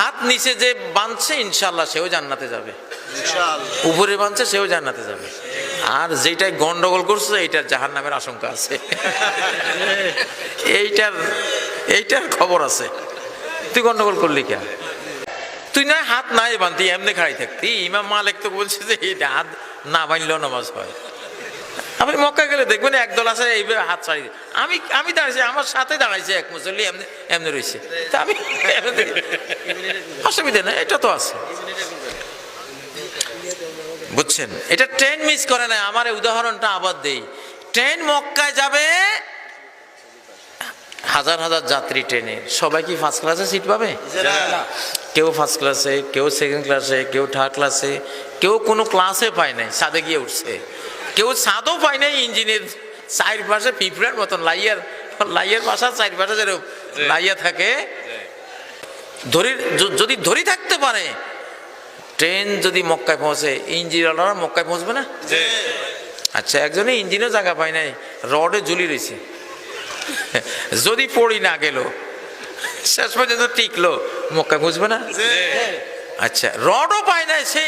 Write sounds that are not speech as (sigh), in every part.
হাত নিচে যে বাঁধছে ইনশাল্লাহ সেও জান্নাতে যাবে। উপরে বাঁধছে সেও জান্নাতে যাবে। আর যেটাই গন্ডগোল করছে এইটার জাহার নামের আশঙ্কা আছে। এইটার এইটার খবর আছে। তুই গন্ডগোল করলি কেন? তুই না হাত নাই বানতি এমনি খাড়াই থাকতি। ইমাম মালিক তো বলছে যে এইটা হাত না বানলেও নামাজ হয়। আপনি মক্কা গেলে দেখবেন একদল আছে এইভাবে হাত ছাড়ি আমি আমি দাঁড়াইছি আমার সাথে দাঁড়াইছে এক মুসল্লি এমনি এমনি রয়েছে। তা আমি (laughs) অসুবিধা নেই এটা তো আছে। বুঝছেন? এটা ট্রেন মিস করে না আমার উদাহরণটা আবার দেই। ট্রেন মক্কায় যাবে হাজার হাজার যাত্রী ট্রেনে। সবাই কি ফার্স্ট ক্লাসে সিট পাবে? কেউ ফার্স্ট ক্লাসে কেউ সেকেন্ড ক্লাসে কেউ থার্ড ক্লাসে কেউ কোনো ক্লাসে পায় নাই সাদে গিয়ে উঠছে। কেউ সাদও পায় নাই ইঞ্জিনের চার পাশে পিঁপড়ার মতন লাইয়ার লাইয়ার বাসা চার পাশে যেরকম লাইয়া থাকে। ধরি যদি ধরি থাকতে পারে ট্রেন যদি মক্কায় পৌঁছে ইঞ্জিনওয়ালারা মক্কায় পৌঁছবে না? আচ্ছা একজনে ইঞ্জিনও জায়গা পায় নাই রডে ঝুলি রয়েছে যদি পড়ি না গেল শেষ পর্যন্ত টিকলো মক্কায় পৌঁছবে না? আচ্ছা রডও পায় নাই সে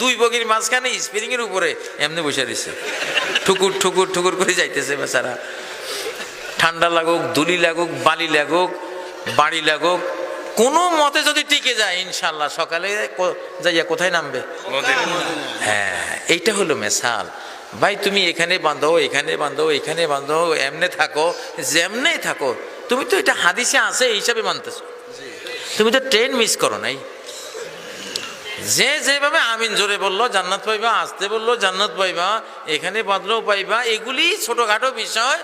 দুই বগির মাঝখানে স্প্রিং এর উপরে এমনি বসে রয়েছে। ঠুকুর ঠুকুর ঠুকুর করে যাইতেছে বেচারা। ঠান্ডা লাগুক দুলি লাগুক বালি লাগুক বাড়ি লাগুক কোনো মতে যদি টিকে যায় ইনশাল্লাহ সকালে যাইয়া কোথায় নামবে? হ্যাঁ এইটা হলো মেসাল। ভাই তুমি এখানে বাঁধো এখানে বাঁধো এখানে বাঁধো এমনে থাকো যেমনে থাকো। তুমি তো এটা হাদিসে আছে এই হিসাবে মানতেছো। তুমি তো ট্রেন মিস করো নাই। যে যেভাবে আমিন জোরে বলল, জান্নাত পাইবা, আসতে বলল, জান্নাত পাইবা, এখানে বাঁধলেও পাইবা, এগুলি ছোটখাটো বিষয়।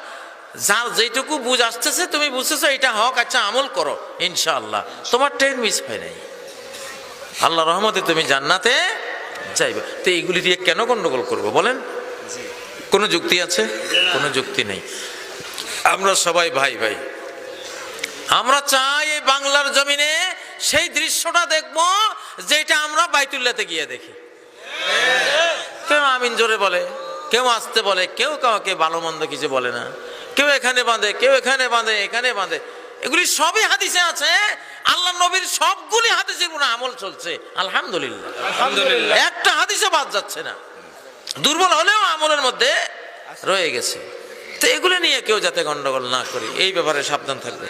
যার যেটুকু বুঝ আসতেছে, তুমি বুঝতেছো, এটা হক আচ্ছা আমল করো, ইনশাআল্লাহ। তোমার ট্রেন মিস হয় নাই। আল্লাহ রহমতে তুমি জান্নাতে যাইবা। তো এইগুলি দিয়ে কেন গন্ডগোল করব বলেন? কোনো যুক্তি আছে? কোনো যুক্তি নেই। আমরা সবাই ভাই ভাই। আমরা চাই এই বাংলার জমিনে সেই দৃশ্যটা দেখব যেটা আমরা বাইতুল্লাতে গিয়ে দেখি। কেউ আমিন জোরে বলে কেউ আসতে বলে কেউ কাউকে ভালো মন্দ কিছু বলে না। কেউ এখানে বাঁধে কেউ এখানে বাঁধে এখানে বাঁধে। এগুলি সবই হাদিসে আছে। আল্লাহ নবীর সবগুলি হাদিসের কোনো আমল চলছে। আলহামদুলিল্লাহ। একটা হাদিসে বাদ যাচ্ছে না। দুর্বল হলেও আমলের মধ্যে রয়ে গেছে। তো এগুলো নিয়ে কেউ যাতে গন্ডগোল না করি এই ব্যাপারে সাবধান থাকবে।